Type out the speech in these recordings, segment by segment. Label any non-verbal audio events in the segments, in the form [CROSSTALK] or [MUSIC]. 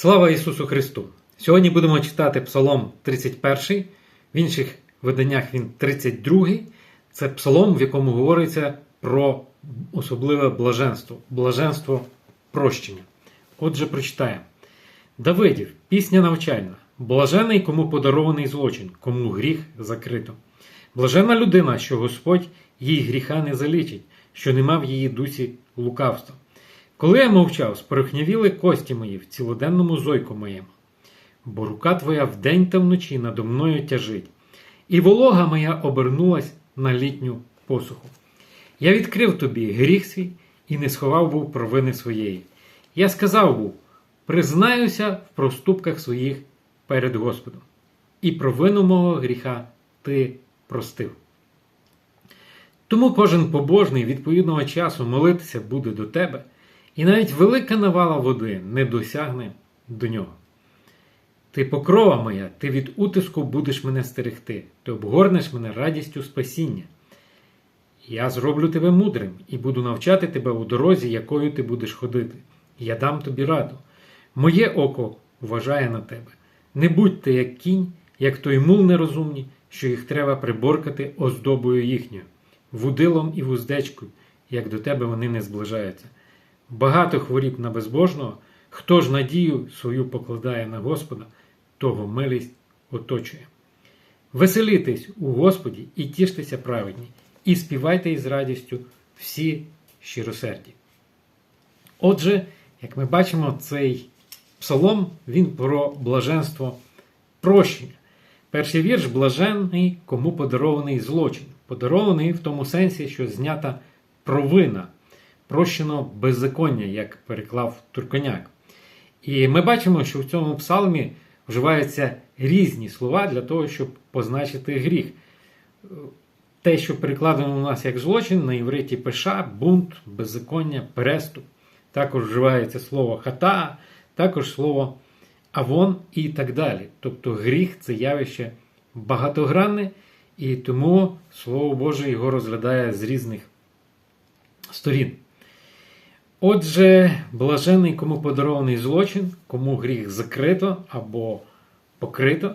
Слава Ісусу Христу! Сьогодні будемо читати Псалом 31, в інших виданнях він 32. Це псалом, в якому говориться про особливе блаженство, блаженство прощення. Отже, прочитаємо. Давидів, пісня навчальна. Блажений, кому подарований злочин, кому гріх закрито. Блажена людина, що Господь їй гріха не залічить, що нема в її дусі лукавства. Коли я мовчав, спорохнявіли кості мої в цілоденному зойку моєму, бо рука твоя вдень та вночі надо мною тяжить, і волога моя обернулась на літню посуху. Я відкрив тобі гріх свій і не сховав був провини своєї. Я сказав був: признаюся в проступках своїх перед Господом, і провину мого гріха ти простив. Тому кожен побожний відповідного часу молитися буде до тебе, і навіть велика навала води не досягне до нього. Ти покрова моя, ти від утиску будеш мене стерегти, ти обгорнеш мене радістю спасіння. Я зроблю тебе мудрим і буду навчати тебе у дорозі, якою ти будеш ходити. Я дам тобі раду. Моє око вважає на тебе. Не будь ти як кінь, як той мул нерозумні, що їх треба приборкати оздобою їхньою, вудилом і вуздечкою, як до тебе вони не зближаються. Багато хворіб на безбожного, хто ж надію свою покладає на Господа, того милість оточує. Веселітесь у Господі і тіштеся праведні, і співайте із радістю всі щиросерді. Отже, як ми бачимо, цей псалом він про блаженство прощення. Перший вірш блаженний, кому подарований злочин. Подарований в тому сенсі, що знята провина, прощено беззаконня, як переклав Турконяк. І ми бачимо, що в цьому псалмі вживаються різні слова для того, щоб позначити гріх. Те, що перекладено у нас як злочин, на євриті пеша, бунт, беззаконня, переступ. Також вживається слово хата, також слово авон і так далі. Тобто гріх це явище багатогранне, і тому Слово Боже його розглядає з різних сторін. Отже, блажений, кому подарований злочин, кому гріх закрито або покрито.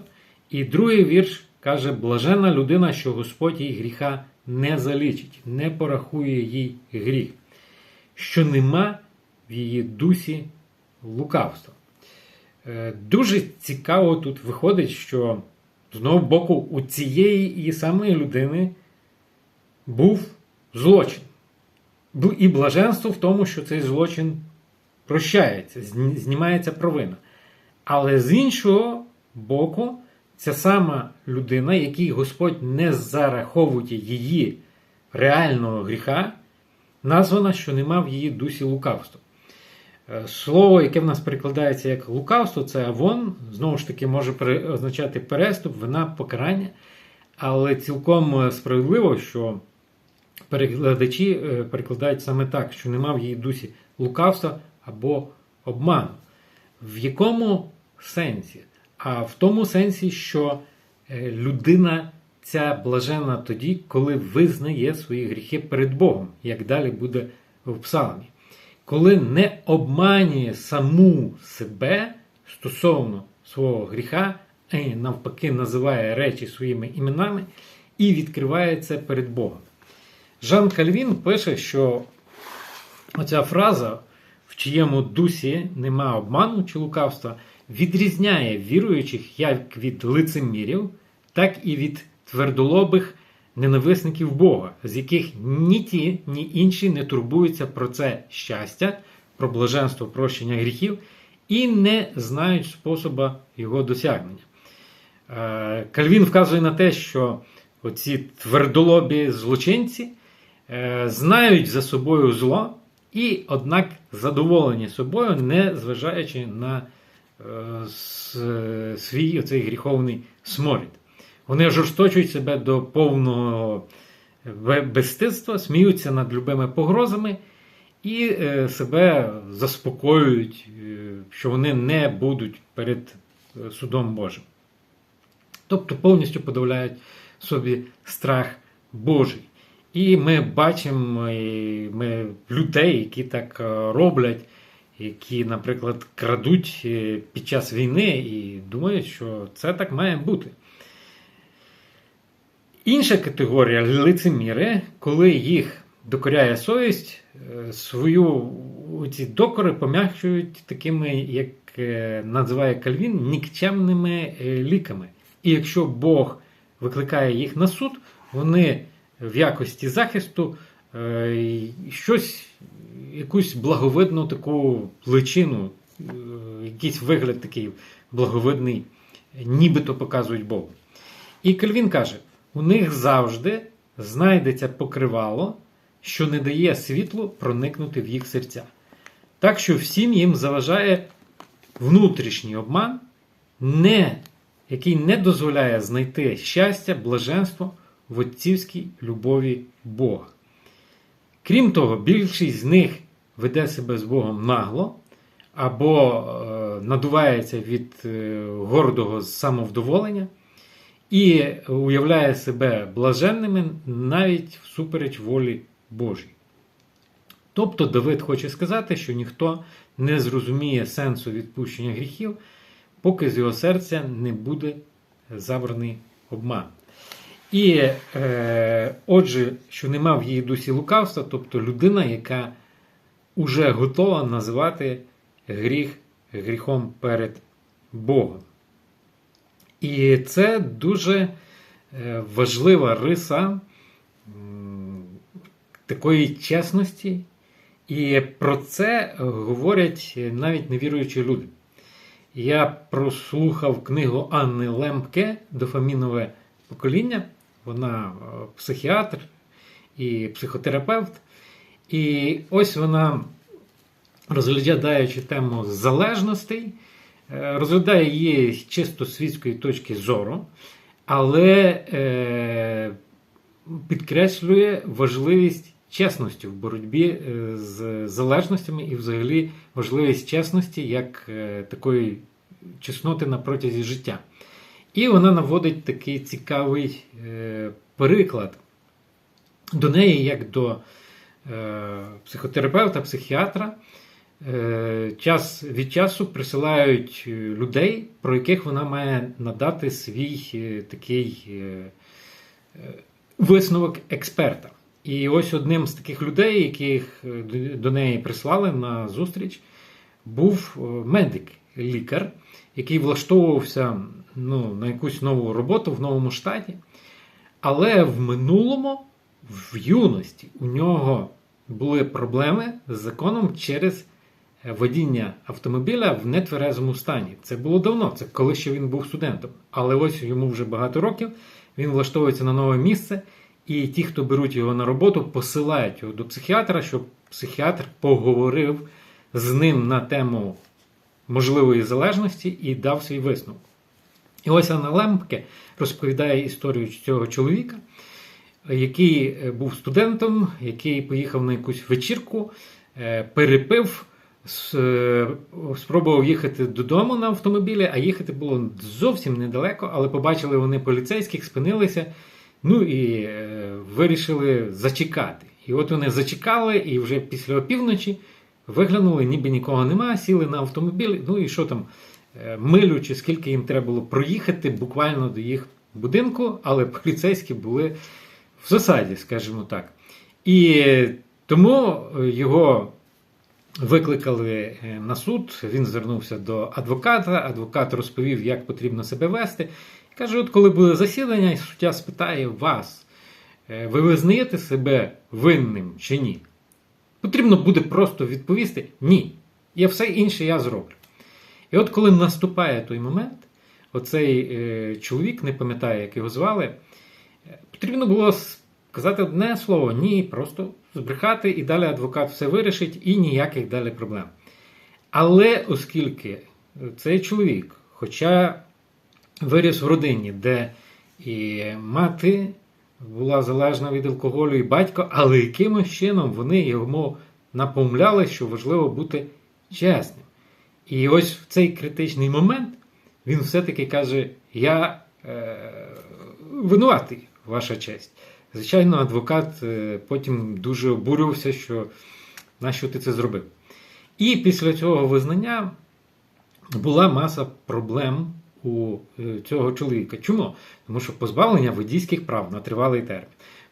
І другий вірш каже: блажена людина, що Господь їй гріха не залічить, не порахує їй гріх, що нема в її дусі лукавства. Е, Дуже цікаво тут виходить, що з одного боку у цієї і самої людини був злочин. І блаженство в тому, що цей злочин прощається, знімається провина. Але з іншого боку, ця сама людина, якій Господь не зараховує її реального гріха, названа, що нема в її дусі лукавства. Слово, яке в нас перекладається як лукавство, це авон, знову ж таки, може означати переступ, вина, покарання. Але цілком справедливо, що перекладачі перекладають саме так, що нема в її дусі лукавства або обману. В якому сенсі? А в тому сенсі, що людина ця блажена тоді, коли визнає свої гріхи перед Богом, як далі буде в псалмі. Коли не обманює саму себе стосовно свого гріха, навпаки, називає речі своїми іменами і відкриває це перед Богом. Жан Кальвін пише, що оця фраза, в чиєму дусі нема обману чи лукавства, відрізняє віруючих як від лицемірів, так і від твердолобих ненависників Бога, з яких ні ті, ні інші не турбуються про це щастя, про блаженство прощення гріхів і не знають способа його досягнення. Кальвін вказує на те, що оці твердолобі злочинці знають за собою зло, і, однак, задоволені собою, не зважаючи на свій оцей гріховний сморід. Вони жорсточують себе до повного безстидства, сміються над любими погрозами і себе заспокоюють, що вони не будуть перед судом Божим. Тобто повністю подавляють собі страх Божий. І ми бачимо ми людей, які так роблять, які, наприклад, крадуть е, під час війни і думають, що це так має бути. Інша категорія лицеміри, коли їх докоряє совість, е, свою ці докори пом'якшують такими, як е, називає Кальвін, нікчемними е, ліками. І якщо Бог викликає їх на суд, вони в якості захисту е, щось, якусь благовидну таку личину, е, якийсь вигляд такий благовидний, нібито показують Богу. І Кальвін каже: у них завжди знайдеться покривало, що не дає світлу проникнути в їх серця. Так що всім їм заважає внутрішній обман, не, який не дозволяє знайти щастя, блаженство в отцівській любові Бога. Крім того, більшість з них веде себе з Богом нагло або е, надувається від е, гордого самовдоволення і уявляє себе блаженними навіть всупереч волі Божій. Тобто Давид хоче сказати, що ніхто не зрозуміє сенсу відпущення гріхів, поки з його серця не буде забраний обман. І е, отже, що нема в її дусі лукавства, тобто людина, яка уже готова називати гріх гріхом перед Богом. І це дуже е, важлива риса такої чесності. І про це говорять навіть невіруючі люди. Я прослухав книгу Анни Лемпке Дофамінове покоління. Вона е, психіатр і психотерапевт. І ось вона, розглядаючи тему залежностей, е, розглядає її чисто світської точки зору, але е, підкреслює важливість чесності в боротьбі з залежностями і, взагалі, важливість чесності як такої чесноти на протязі життя. І вона наводить такий цікавий е, приклад до неї, як до е, психотерапевта, психіатра. Е, час від часу присилають людей, про яких вона має надати свій е, такий е, е, висновок експерта. І ось одним з таких людей, яких е, до- неї прислали на зустріч, був е, медик, лікар, який влаштовувався ну, на якусь нову роботу в новому штаті. Але в минулому, в юності, у нього були проблеми з законом через е, водіння автомобіля в нетверезому стані. Це було давно, це коли ще він був студентом. Але ось йому вже багато років, він влаштовується на нове місце, і ті, хто беруть його на роботу, посилають його до психіатра, щоб психіатр поговорив з ним на тему можливої залежності і дав свій висновок. І ось Анна Лемпке розповідає історію цього чоловіка, який е, був студентом, який поїхав на якусь вечірку, е, перепив, е, спробував їхати додому на автомобілі, а їхати було зовсім недалеко, але побачили вони поліцейських, спинилися, ну і вирішили зачекати. І от вони зачекали, і вже після опівночі виглянули, ніби нікого немає, сіли на автомобіль, ну і що там, милю чи скільки їм треба було проїхати буквально до їх будинку, але поліцейські були в засаді, скажімо так. І тому його викликали е, на суд, він звернувся до адвоката, адвокат розповів, як потрібно себе вести. Каже: от коли буде засідання, і суддя спитає вас, е, ви визнаєте себе винним чи ні? Потрібно буде просто відповісти ні. І все інше я зроблю. І от коли наступає той момент, оцей е, чоловік, не пам'ятаю, як його звали, потрібно було сказати одне слово ні, просто збрехати, і далі адвокат все вирішить, і ніяких далі проблем. Але оскільки цей чоловік, хоча виріс в родині, де і мати була залежна від алкоголю, і батько, але якимось чином вони йому напомляли, що важливо бути чесним. І ось в цей критичний момент він все-таки каже: Я е, винуватий, ваша честь. Звичайно, адвокат е, потім дуже обурювався, що нащо ти це зробив. І після цього визнання була маса проблем у е, цього чоловіка. Чому? Тому що позбавлення водійських прав на тривалий термін.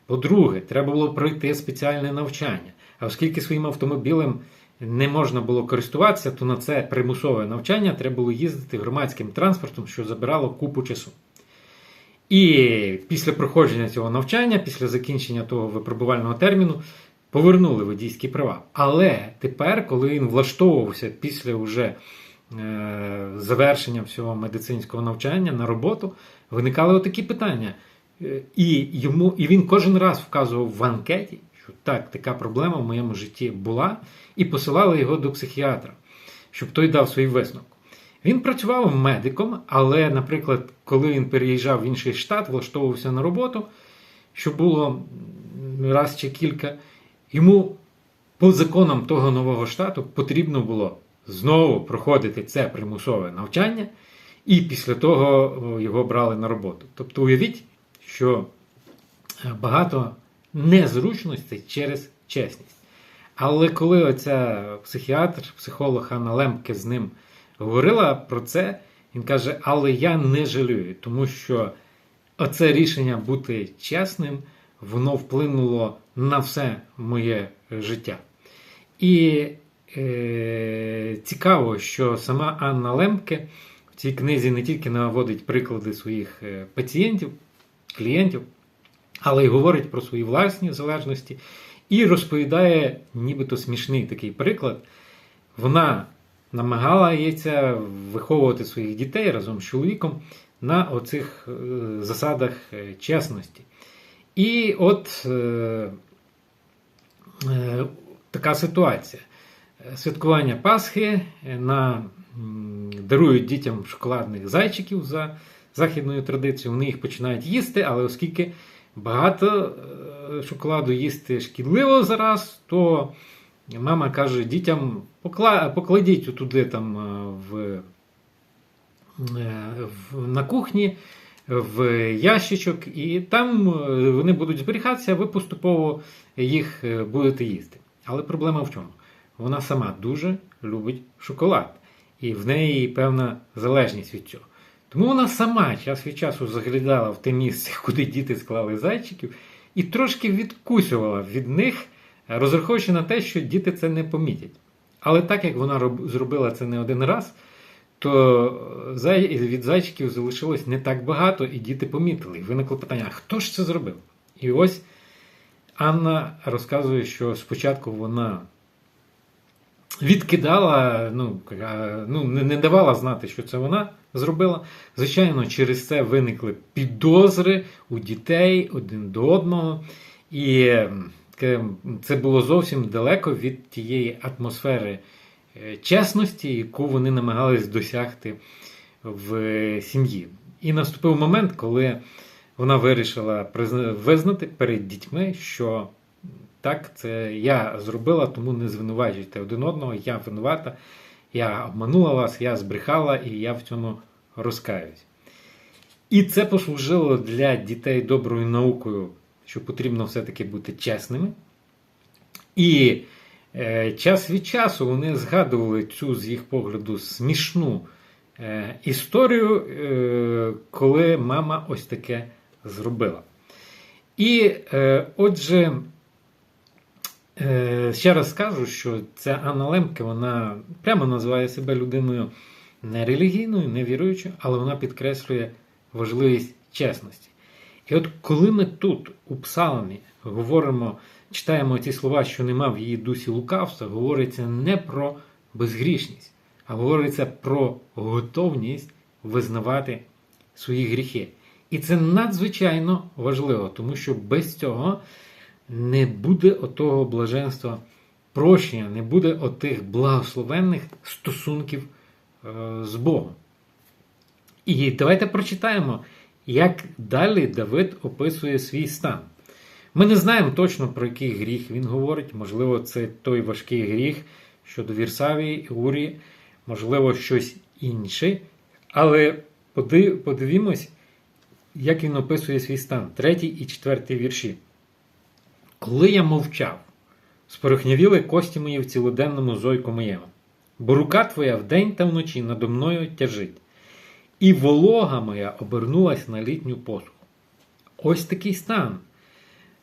По-друге, треба було пройти спеціальне навчання. А оскільки своїм автомобілем не можна було користуватися, то на це примусове навчання треба було їздити громадським транспортом, що забирало купу часу. І після проходження цього навчання, після закінчення того випробувального терміну, повернули водійські права. Але тепер, коли він влаштовувався після вже е, завершення всього медицинського навчання на роботу, виникали отакі питання. Е, І, йому, і він кожен раз вказував в анкеті, що так, така проблема в моєму житті була, і посилали його до психіатра, щоб той дав свій висновок. Він працював медиком, але, наприклад, коли він переїжджав в інший штат, влаштовувався на роботу, що було раз чи кілька, йому по законам того нового штату потрібно було знову проходити це примусове навчання, і після того його брали на роботу. Тобто, уявіть, що багато незручностей через чесність. Але коли оця психіатр, психолог Анна Лемке з ним говорила про це, він каже: Але я не жалюю, тому що оце рішення бути чесним, воно вплинуло на все моє життя. І е, цікаво, що сама Анна Лемке в цій книзі не тільки наводить приклади своїх пацієнтів, клієнтів, але й говорить про свої власні залежності і розповідає, нібито смішний такий приклад. Вона намагалася виховувати своїх дітей разом з чоловіком на оцих е, засадах е, чесності. І от е, е, така ситуація. Святкування Пасхи на, дарують дітям шоколадних зайчиків за західною традицією. Вони їх починають їсти, але оскільки багато шоколаду їсти шкідливо зараз, то мама каже дітям, покладіть туди там в, в, на кухні в ящичок, і там вони будуть зберігатися, ви поступово їх будете їсти. Але проблема в чому? Вона сама дуже любить шоколад, і в неї певна залежність від цього. Тому вона сама час від часу заглядала в те місце, [LAUGHS] куди діти склали зайчиків, і трошки відкусювала від них, розраховуючи на те, що діти це не помітять. Але так як вона зробила це не один раз, то від зайчиків залишилось не так багато, і діти помітили. Виникло питання: хто ж це зробив? І ось Анна розказує, що спочатку вона відкидала, ну, ну не давала знати, що це вона зробила. Звичайно, через це виникли підозри у дітей один до одного. І це було зовсім далеко від тієї атмосфери е, чесності, яку вони намагались досягти в сім'ї. І наступив момент, коли вона вирішила визнати перед дітьми, що так, це я зробила, тому не звинувачуйте один одного, я винувата, я обманула вас, я збрехала і я в цьому розкаюсь. І це послужило для дітей доброю наукою, що потрібно все-таки бути чесними. І е, час від часу вони згадували цю, з їх погляду, смішну е, історію, е, коли мама ось таке зробила. І е, отже. Е, ще раз скажу, що ця Анна Лемке, вона прямо називає себе людиною не релігійною, не віруючою, але вона підкреслює важливість чесності. І от коли ми тут, у Псалмі, говоримо, читаємо ці слова, що нема в її дусі лукавства, говориться не про безгрішність, а говориться про готовність визнавати свої гріхи. І це надзвичайно важливо, тому що без цього не буде отого блаженства прощення, не буде отих благословенних стосунків е, з Богом. І давайте прочитаємо, як далі Давид описує свій стан. Ми не знаємо точно, про який гріх він говорить. Можливо, це той важкий гріх щодо Вірсавії, Урії, можливо, щось інше. Але подивімось, як він описує свій стан, третій і четвертий вірші. Коли я мовчав, спорохнявіли кості мої в цілоденному зойку моєму. бо рука твоя вдень та вночі надо мною тяжить, і волога моя обернулась на літню посуху. Ось такий стан.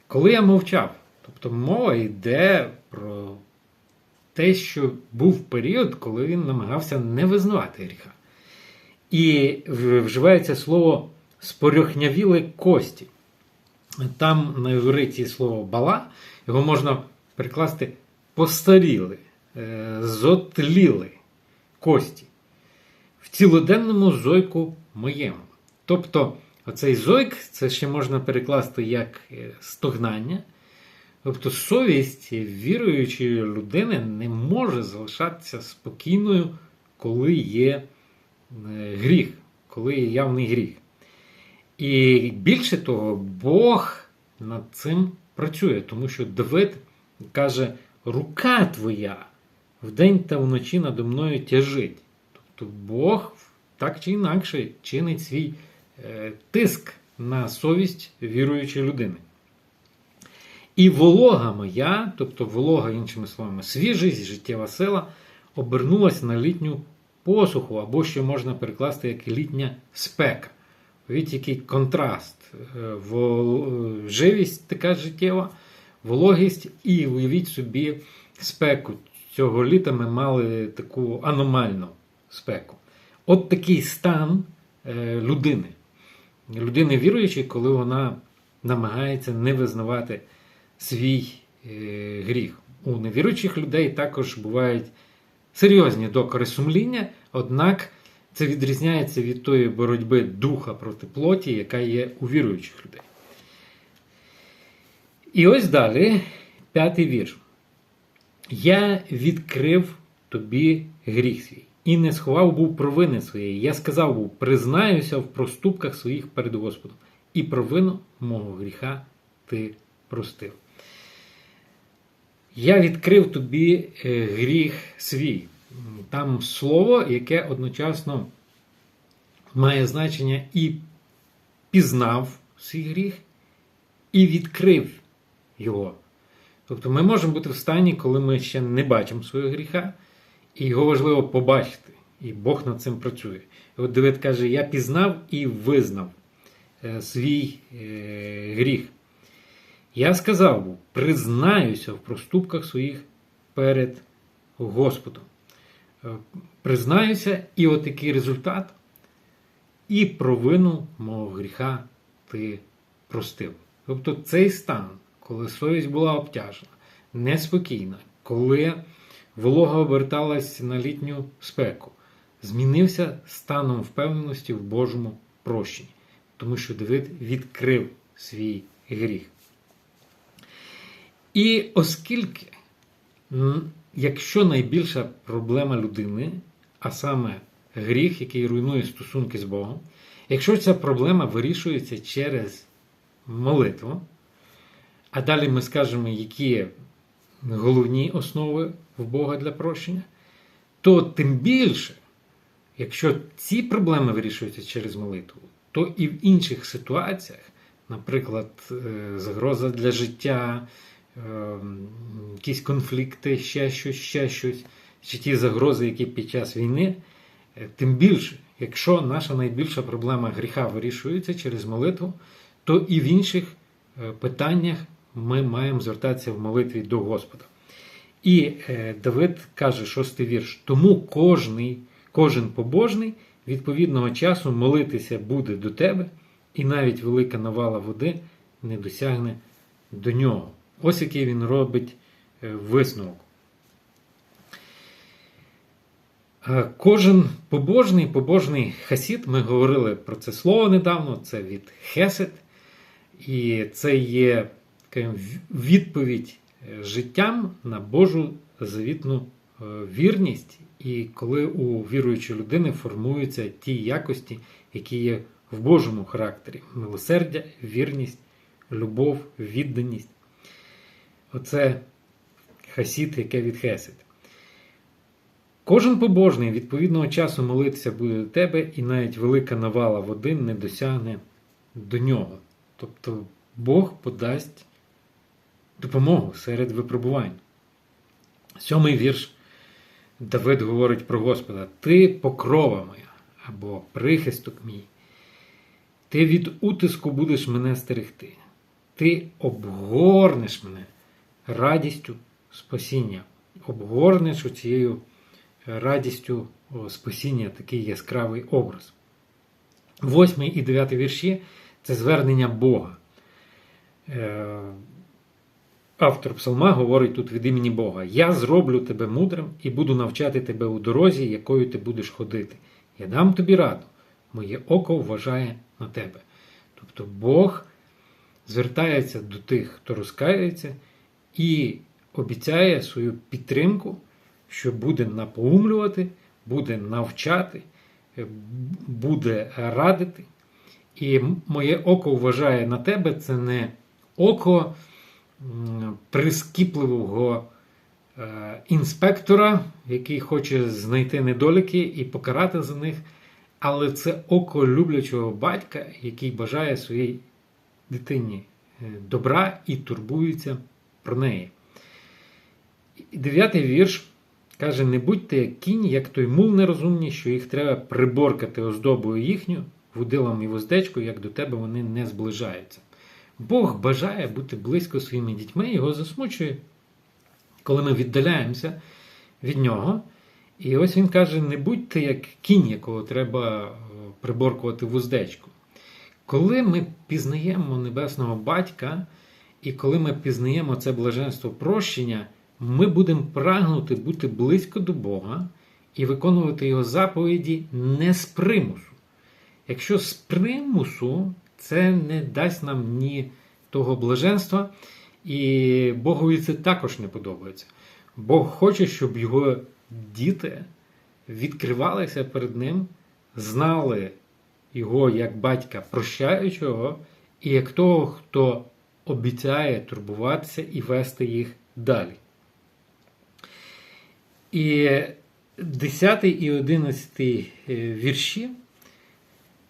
Коли я мовчав, тобто мова йде про те, що був період, коли він намагався не визнавати гріха. І вживається слово спорохнявіли кості. Там на івриті слово бала, його можна перекласти постаріли, е, зотліли кості в цілоденному зойку моєму. Тобто, оцей зойк це ще можна перекласти як е, стогнання. Тобто совість віруючої людини не може залишатися спокійною, коли є е, гріх, коли є явний гріх. І більше того, Бог над цим працює, тому що Давид каже: рука твоя вдень та вночі надо мною тяжить. Тобто Бог так чи інакше чинить свій е, тиск на совість віруючої людини. І волога моя, тобто волога, іншими словами, свіжість, життєва сила, обернулася на літню посуху, або ще можна перекласти як літня спека. Уявіть, який контраст. Е, живість така життєва, вологість, і уявіть собі спеку. Цього літа ми мали таку аномальну спеку. От такий стан е, людини. Людини віруючої, коли вона намагається не визнавати свій е, гріх. У невіруючих людей також бувають серйозні докори сумління, однак це відрізняється від тої боротьби духа проти плоті, яка є у віруючих людей. І ось далі п'ятий вірш. Я відкрив тобі гріх свій і не сховав був провини своєї. Я сказав був, признаюся в проступках своїх перед Господом, і провину мого гріха ти простив. Я відкрив тобі е, гріх свій. Там слово, яке одночасно має значення і пізнав свій гріх, і відкрив його. Тобто ми можемо бути в стані, коли ми ще не бачимо свого гріха, і його важливо побачити. І Бог над цим працює. І от Давид каже: Я пізнав і визнав е, свій е, гріх. Я сказав, признаюся в проступках своїх перед Господом. Е, признаюся, і от такий результат, і провину мого гріха ти простив. Тобто цей стан, коли совість була обтяжена, неспокійна, коли волога оберталась на літню спеку, змінився станом впевненості в Божому прощенні, тому що Давид відкрив свій гріх. І оскільки, якщо найбільша проблема людини, а саме гріх, який руйнує стосунки з Богом, якщо ця проблема вирішується через молитву, а далі ми скажемо, які головні основи в Бога для прощення, то тим більше, якщо ці проблеми вирішуються через молитву, то і в інших ситуаціях, наприклад, е, загроза для життя. Ем, якісь конфлікти, ще щось, ще щось, чи ті загрози, які під час війни, е, тим більше, якщо наша найбільша проблема гріха вирішується через молитву, то і в інших е, питаннях ми маємо звертатися в молитві до Господа. І е, Давид каже, шостий вірш: тому кожний, кожен побожний відповідного часу молитися буде до тебе, і навіть велика навала води не досягне до нього. Ось який він робить е, висновок. Е, кожен побожний побожний хасід, ми говорили про це слово недавно, це від хесед. І це є відповідь е, життям на Божу завітну вірність. І коли у віруючої людини формуються ті якості, які є в Божому характері: милосердя, вірність, любов, відданість. Оце хасід, яке від хесед. Кожен побожний відповідного часу молитися буде до тебе, і навіть велика навала води не досягне до нього. Тобто Бог подасть допомогу серед випробувань. Сьомий вірш Давид говорить про Господа: Ти покрова моя або прихисток мій. Ти від утиску будеш мене стерегти. Ти обгорнеш мене радістю спасіння. Обгорнеш цією радістю спасіння, такий яскравий образ. Восьмий і дев'ятий вірші це звернення Бога. Е, автор псалма говорить тут від імені Бога: Я зроблю тебе мудрим і буду навчати тебе у дорозі, якою ти будеш ходити. Я дам тобі раду, моє око вважає на тебе. Тобто Бог звертається до тих, хто розкаюється, і обіцяє свою підтримку, що буде напоумлювати, буде навчати, буде радити. І моє око вважає на тебе це не око прискіпливого е, інспектора, який хоче знайти недоліки і покарати за них, але це око люблячого батька, який бажає своїй дитині е, добра і турбується про неї. Дев'ятий вірш каже: не будьте як кінь, як той мул нерозумні, що їх треба приборкати оздобою їхню, вудилом і воздечкою, як до тебе вони не зближаються. Бог бажає бути близько своїми дітьми, його засмучує, коли ми віддаляємося від нього. І ось він каже: не будьте як кінь, якого треба е, приборкувати вуздечку. Коли ми пізнаємо Небесного Батька, і коли ми пізнаємо це блаженство прощення, ми будемо прагнути бути близько до Бога і виконувати Його заповіді не з примусу. Якщо з примусу, це не дасть нам ні того блаженства, і Богові це також не подобається. Бог хоче, щоб його діти відкривалися перед Ним, знали його як батька прощаючого, і як того, хто обіцяє турбуватися і вести їх далі. І 10 і 11 е, вірші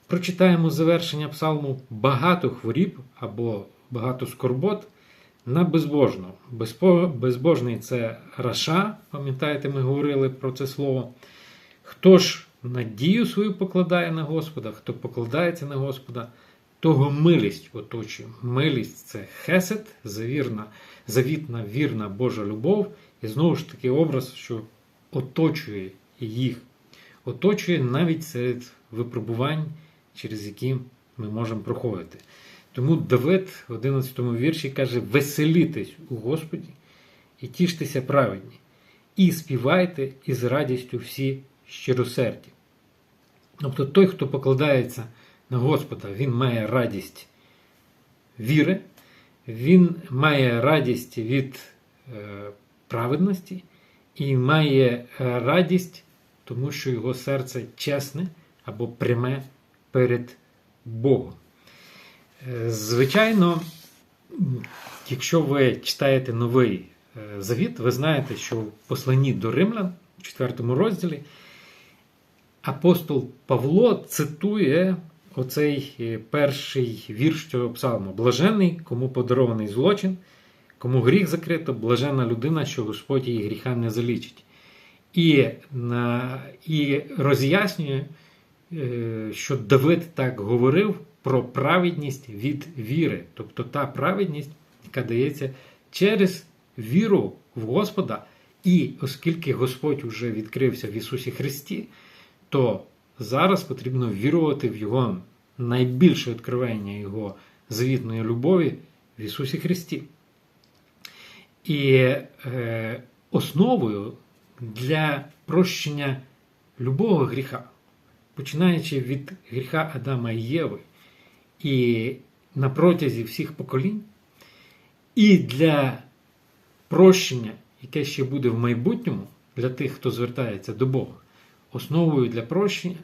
прочитаємо завершення псалму багато хворіб або багато скорбот на безбожного. Безбожний це раша, пам'ятаєте, ми говорили про це слово. Хто ж надію свою покладає на Господа, хто покладається на Господа, того милість оточує. Милість це хесед, завірна, завітна, вірна Божа любов. І знову ж таки образ, що оточує їх, оточує навіть серед випробувань, через які ми можемо проходити. Тому Давид в 11 вірші каже: Веселітесь у Господі і тіштеся праведні, і співайте із радістю всі щиросерді. Тобто той, хто покладається на Господа, він має радість віри, він має радість від е, праведності і має е, радість, тому що його серце чесне або пряме перед Богом. Е, звичайно, якщо ви читаєте новий завіт, ви знаєте, що в посланні до Римлян, у 4 розділі, апостол Павло цитує оцей е, перший вірш цього псалму: Блажений, кому подарований злочин, кому гріх закрито, блаженна людина, що Господь її гріха не залічить. І, і роз'яснює, що Давид так говорив про праведність від віри, тобто та праведність, яка дається через віру в Господа. І оскільки Господь вже відкрився в Ісусі Христі, то зараз потрібно вірувати в Його найбільше відкривання Його звітної любові в Ісусі Христі. І е, основою для прощення любого гріха, починаючи від гріха Адама і Єви, і на протязі всіх поколінь, і для прощення, яке ще буде в майбутньому для тих, хто звертається до Бога, основою для прощення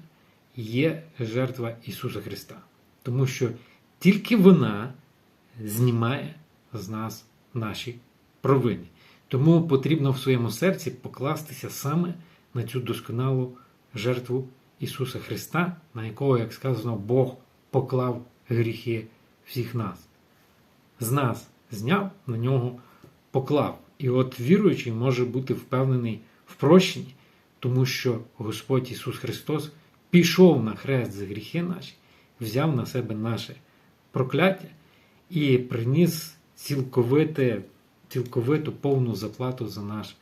є жертва Ісуса Христа. Тому що тільки вона знімає з нас наші провини. Тому потрібно в своєму серці покластися саме на цю досконалу жертву Ісуса Христа, на якого, як сказано, Бог поклав гріхи всіх нас. З нас зняв, на нього поклав. І от віруючий може бути впевнений в прощенні, тому що Господь Ісус Христос пішов на хрест за гріхи наші, взяв на себе наше прокляття і приніс цілковите, цілковиту повну заплату за наш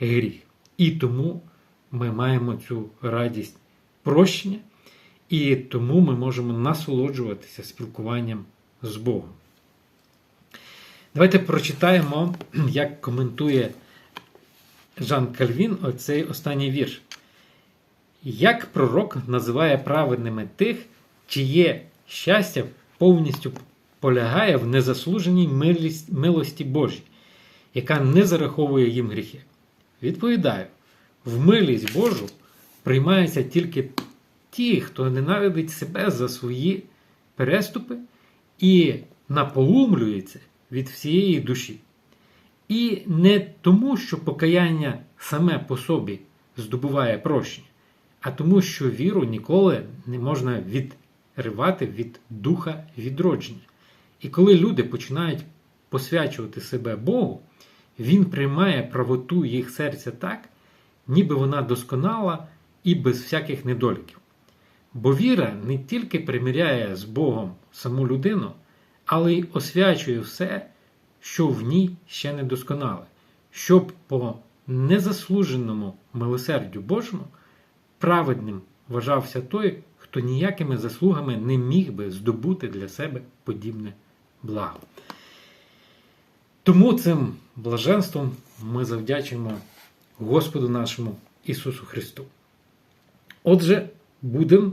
гріх. І тому ми маємо цю радість прощення, і тому ми можемо насолоджуватися спілкуванням з Богом. Давайте прочитаємо, як коментує Жан Кальвін оцей останній вірш. Як пророк називає праведними тих, чиє щастя повністю полягає в незаслуженій милості Божій, яка не зараховує їм гріхи? Відповідаю, в милість Божу приймаються тільки ті, хто ненавидить себе за свої переступи і наполумлюється від всієї душі. І не тому, що покаяння саме по собі здобуває прощення, а тому, що віру ніколи не можна відривати від духа відродження. І коли люди починають посвячувати себе Богу, Він приймає правоту їх серця так, ніби вона досконала і без всяких недоліків. Бо віра не тільки примиряє з Богом саму людину, але й освячує все, що в ній ще не досконале, щоб по незаслуженому милосердю Божому праведним вважався той, хто ніякими заслугами не міг би здобути для себе подібне благо. Тому цим блаженством ми завдячуємо Господу нашому Ісусу Христу. Отже, будемо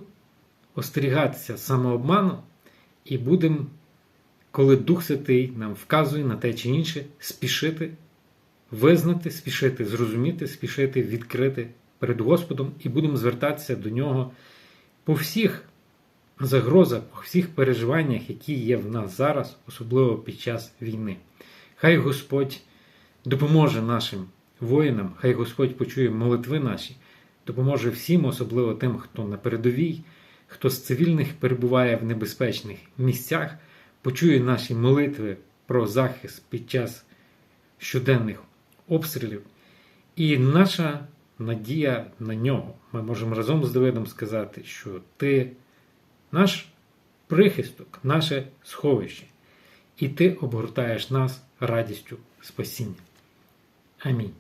остерігатися самообману і будемо, коли Дух Святий нам вказує на те чи інше, спішити визнати, спішити зрозуміти, спішити відкрити перед Господом і будемо звертатися до Нього по всіх загрозах, по всіх переживаннях, які є в нас зараз, особливо під час війни. Хай Господь допоможе нашим воїнам, хай Господь почує молитви наші, допоможе всім, особливо тим, хто на передовій, хто з цивільних перебуває в небезпечних місцях, почує наші молитви про захист під час щоденних обстрілів. І наша надія на нього. Ми можемо разом з Давидом сказати, що ти наш прихисток, наше сховище, і ти обгортаєш нас радістю спасіння. Амінь.